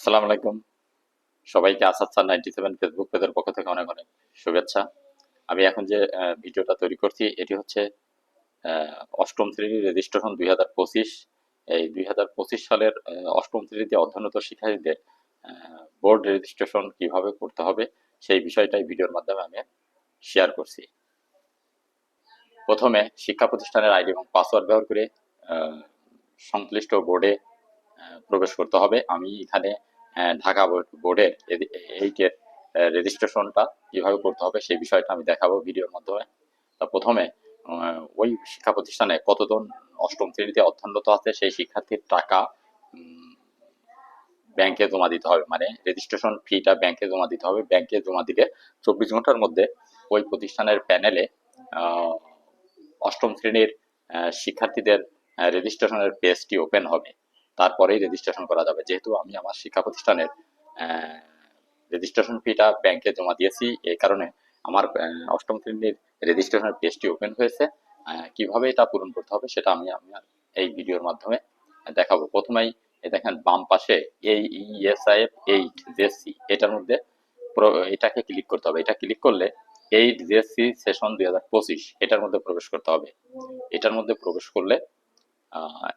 আসসালামু আলাইকুম। সবাইকে Asad sir ninety seven Facebook পেজের পক্ষ থেকে অনেক অনেক শুভেচ্ছা। আমি এখন যে ভিডিওটা তৈরি করছি, এটি হচ্ছে অষ্টম শ্রেণির রেজিস্ট্রেশন দুই হাজার পঁচিশ। এই দুই হাজার পঁচিশ সালের অষ্টম শ্রেণীতে অধ্যয়নত শিক্ষার্থীদের বোর্ড রেজিস্ট্রেশন কীভাবে করতে হবে, সেই বিষয়টাই ভিডিওর মাধ্যমে আমি শেয়ার করছি। প্রথমে শিক্ষা প্রতিষ্ঠানের আইডি এবং পাসওয়ার্ড ব্যবহার করে সংশ্লিষ্ট বোর্ডে প্রবেশ করতে হবে। আমি এখানে ঢাকা বোর্ড- বোর্ডের এইটের রেজিস্ট্রেশনটা কীভাবে করতে হবে সেই বিষয়টা আমি দেখাবো ভিডিওর মাধ্যমে। তা প্রথমে ওই শিক্ষা প্রতিষ্ঠানে কতজন অষ্টম শ্রেণীতে অধ্যয়নরত আছে সেই শিক্ষার্থীর টাকা ব্যাংকে জমা দিতে হবে। মানে রেজিস্ট্রেশন ফিটা ব্যাংকে জমা দিতে হবে। ব্যাংকে জমা দিলে চব্বিশ ঘণ্টার মধ্যে ওই প্রতিষ্ঠানের প্যানেলে অষ্টম শ্রেণির শিক্ষার্থীদের রেজিস্ট্রেশনের পেজটি ওপেন হবে। তারপরেই রেজিস্ট্রেশন করা যাবে। যেহেতু আমি আমার শিক্ষা প্রতিষ্ঠানের রেজিস্ট্রেশন ফিটা ব্যাংকে জমা দিয়েছি, এই কারণে আমার অষ্টম শ্রেণির রেজিস্ট্রেশনের পেজটি ওপেন হয়েছে। কীভাবে এটা পূরণ করতে হবে সেটা আমি আমার এই ভিডিওর মাধ্যমে দেখাবো। প্রথমেই দেখেন, বাম পাশে এই ইএসআইএফ এইট জেসি এটার মধ্যে এটাকে ক্লিক করতে হবে। এটা ক্লিক করলে এইট জেসি সেশন দুই হাজার পঁচিশ, এটার মধ্যে প্রবেশ করতে হবে। এটার মধ্যে প্রবেশ করলে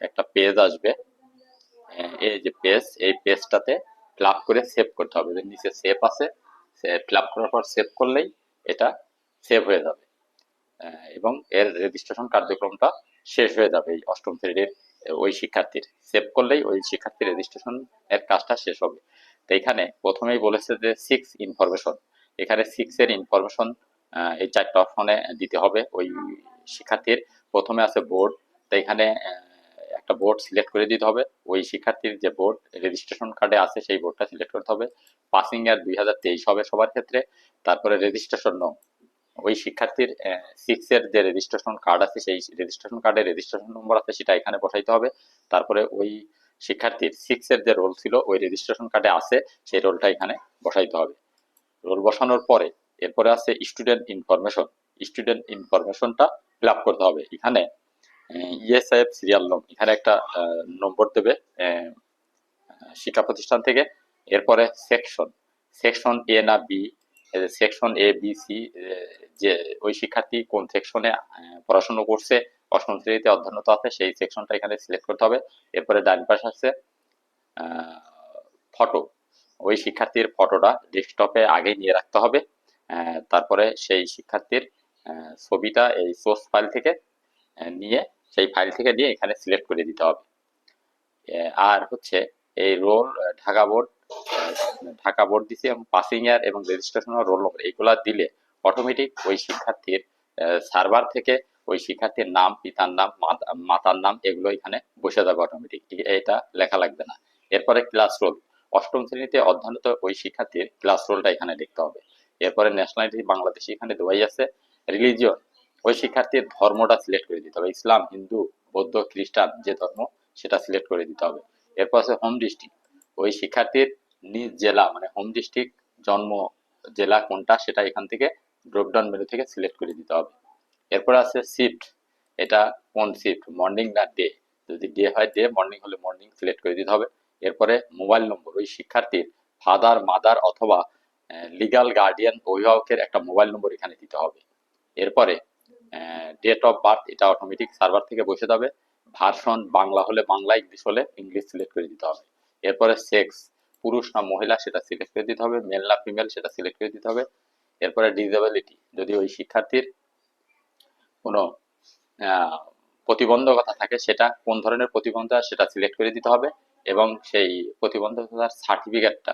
একটা পেজ আসবে। এই যে পেজ, এই পেজটাতে ক্লাব করে সেভ করতে হবে। নিচে সেভ আছে ক্লাব করার পর সেভ করলেই এটা সেভ হয়ে যাবে। এবং এর রেজিস্ট্রেশন কার্যক্রমটা শেষ হয়ে যাবে। এই অষ্টম শ্রেণির ওই শিক্ষার্থীর সেভ করলেই ওই শিক্ষার্থীর রেজিস্ট্রেশন এর কাজটা শেষ হবে। তো এখানে প্রথমেই বলেছে যে সিক্স ইনফরমেশন এখানে সিক্স এর ইনফরমেশন এই চারটা অপশনে দিতে হবে। ওই শিক্ষার্থীর প্রথমে আছে বোর্ড তো এখানে একটা বোর্ড সিলেক্ট করে দিতে হবে। ওই শিক্ষার্থীর যে বোর্ড রেজিস্ট্রেশন কার্ডে আছে, সেই বোর্ডটা সিলেক্ট করতে হবে। পাসিং ইয়ার দুই হাজার তেইশ হবে সবার ক্ষেত্রে। তারপরে রেজিস্ট্রেশন নং ওই শিক্ষার্থীর সিক্স এর যে রেজিস্ট্রেশন কার্ড আছে, সেই রেজিস্ট্রেশন কার্ডে রেজিস্ট্রেশন নম্বর আছে, সেটা এখানে বসাইতে হবে। তারপরে ওই শিক্ষার্থীর সিক্স এর যে রোল ছিল, ওই রেজিস্ট্রেশন কার্ডে আছে, সেই রোলটা এখানে বসাইতে হবে। রোল বসানোর পরে, এরপরে আছে স্টুডেন্ট ইনফরমেশন স্টুডেন্ট ইনফরমেশনটা ফিল করতে হবে। এখানে ইএসআইএফ সিরিয়াল নং এখানে একটা নম্বর দেবে শিক্ষা প্রতিষ্ঠান থেকে। এরপরে সেকশন সেকশন এ না B section A B C যে ওই শিক্ষার্থী কোন সেকশনে পড়াশোনা করছে, অষ্টম শ্রেণীতে অধ্যয়নরত আছে, সেই সেকশনটা এখানে সিলেক্ট করতে হবে। এরপরে ডান পাশে আছে ফটো ওই শিক্ষার্থীর ফটোটা ডেস্কটপে আগে নিয়ে রাখতে হবে। তারপরে সেই শিক্ষার্থীর ছবিটা এই সোর্স ফাইল থেকে নিয়ে সেই ফাইল থেকে নিয়ে এখানে সিলেক্ট করে দিতে হবে। আর হচ্ছে এই roll Dhaka board Dhaka board দিছে এবং পাসিং ইয়ার এবং রেজিস্ট্রেশন রোল নম্বর এইগুলা দিলে অটোমেটিক ওই শিক্ষার্থীর সার্ভার থেকে ওই শিক্ষার্থীর নাম, পিতার নাম, মাত- মাতার নাম এগুলো এখানে বসে যাবে অটোমেটিক এটা লেখা লাগবে না। এরপরে ক্লাস রোল অষ্টম শ্রেণীতে অধ্যয়নরত ওই শিক্ষার্থীর ক্লাস রোলটা এখানে দেখতে হবে। এরপরে ন্যাশনালিটি বাংলাদেশ এখানে দেওয়াই আছে। রিলিজিয়ন ওই শিক্ষার্থীর ধর্মটা সিলেক্ট করে দিতে হবে। ইসলাম, হিন্দু, বৌদ্ধ, খ্রিস্টান যে ধর্ম, সেটা সিলেক্ট করে দিতে হবে। এরপর আছে হোম ডিস্ট্রিক্ট ওই শিক্ষার্থীর নিজ জেলা মানে হোম ডিস্ট্রিক্ট জন্ম জেলা কোনটা, সেটা এখান থেকে ড্রপডাউন মেনু থেকে সিলেক্ট করে দিতে হবে। এরপর আছে শিফট এটা কোন শিফট মর্নিং না ডে যদি ডে হয় ডে মর্নিং হলে মর্নিং সিলেক্ট করে দিতে হবে। এরপরে মোবাইল নম্বর ওই শিক্ষার্থীর ফাদার মাদার অথবা লিগাল গার্ডিয়ান অভিভাবকের একটা মোবাইল নম্বর এখানে দিতে হবে। এরপরে ডেট অফ বার্থ এটা অটোমেটিক সার্ভার থেকে বসে যাবে। ভার্সন বাংলা হলে বাংলা, ইংলিশ হলে ইংলিশ সিলেক্ট করে দিতে হবে। এরপরে সেক্স পুরুষ না মহিলা, সেটা সিলেক্ট করে দিতে হবে। মেল না ফিমেল সেটা সিলেক্ট করে দিতে হবে। এরপরে ডিসেবিলিটি যদি ওই শিক্ষার্থীর কোনো প্রতিবন্ধকতা থাকে, সেটা কোন ধরনের প্রতিবন্ধকতা, সেটা সিলেক্ট করে দিতে হবে। এবং সেই প্রতিবন্ধকতার সার্টিফিকেটটা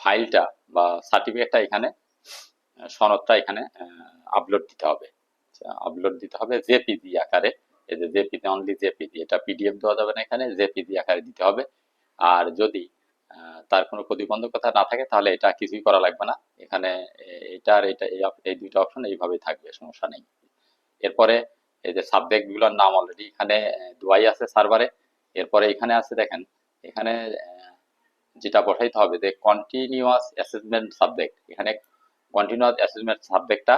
ফাইলটা বা সার্টিফিকেটটা এখানে, সনদটা এখানে আপলোড দিতে হবে। আপলোড দিতে হবে জেপিজি আকারে। এই যে জেপিজি অনলি জেপিজি এটা পিডিএফ দেওয়া যাবে না এখানে জেপিজি আকারে দিতে হবে। আর যদি তার কোনো প্রতিবন্ধকতা না থাকে তাহলে এটা কিছুই করা লাগবে না। এখানে এটা আর এটা এই দুইটা অপশন এইভাবেই থাকবে সমস্যা নেই। এরপরে এই যে সাবজেক্টগুলোর নাম অলরেডি এখানে আহ, দেওয়াই আছে সার্ভারে এরপরে এখানে আছে দেখেন এখানে যেটা বসাইতে হবে যে কন্টিনিউয়াস অ্যাসেসমেন্ট সাবজেক্ট এখানে কন্টিনিউয়াস অ্যাসেসমেন্ট সাবজেক্টটা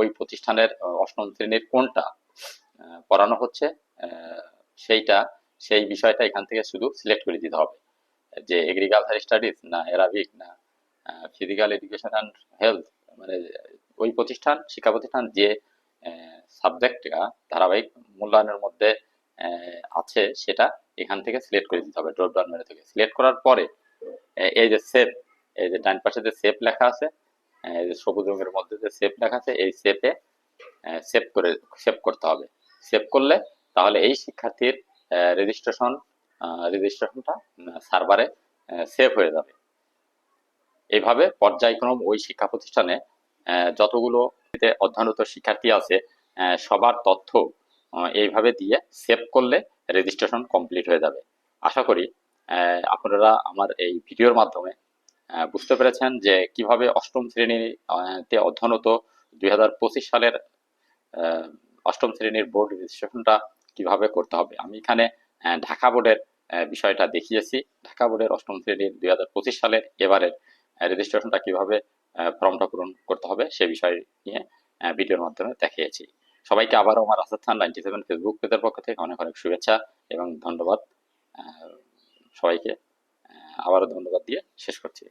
ওই প্রতিষ্ঠানের অষ্টম শ্রেণির কোনটা পড়ানো হচ্ছে সেইটা, সেই বিষয়টা এখান থেকে শুধু সিলেক্ট করে দিতে হবে। যে এগ্রিকালচার স্টাডিজ না অ্যারাবিক না ফিজিক্যাল এডুকেশন অ্যান্ড হেলথ মানে ওই প্রতিষ্ঠান, শিক্ষা প্রতিষ্ঠান যে সাবজেক্টটা ধারাবাহিক মূল্যায়নের মধ্যে আছে, সেটা এখান থেকে সিলেক্ট করে দিতে হবে ড্রপ ডাউন মেনু থেকে। সিলেক্ট করার পরে এই যে সেভ এই যে ডান পাশে যে সেভ লেখা আছে সবুজ রঙের মধ্যে যে সেভ লেখা আছে এই সেভে সেভ করে সেভ করতে হবে। সেভ করলে তাহলে এই শিক্ষার্থীর রেজিস্ট্রেশন রেজিস্ট্রেশনটা সার্ভারে সেভ হয়ে যাবে। এইভাবে পর্যায়ক্রম ওই শিক্ষা প্রতিষ্ঠানে যতগুলো অধ্যয়নরত শিক্ষার্থী আছে সবার তথ্য এইভাবে দিয়ে সেভ করলে রেজিস্ট্রেশন কমপ্লিট হয়ে যাবে। আশা করি আপনারা আমার এই ভিডিওর মাধ্যমে বুঝতে পেরেছেন যে কীভাবে অষ্টম শ্রেণীতে অধ্যয়নরত দুই সালের অষ্টম শ্রেণির বোর্ড রেজিস্ট্রেশনটা কীভাবে করতে হবে। আমি এখানে ঢাকা বোর্ডের বিষয়টা দেখিয়েছি। ঢাকা বোর্ডের অষ্টম শ্রেণির দুই হাজার পঁচিশ সালের এবারের রেজিস্ট্রেশনটা কীভাবে ফর্মটা পূরণ করতে হবে সে বিষয় নিয়ে ভিডিওর মাধ্যমে দেখিয়েছি। সবাইকে আবারও আমার আসাদ নাইনটি সেভেন ফেসবুক পেজের পক্ষ থেকে অনেক অনেক শুভেচ্ছা এবং ধন্যবাদ। সবাইকে আবারও ধন্যবাদ দিয়ে শেষ করছি।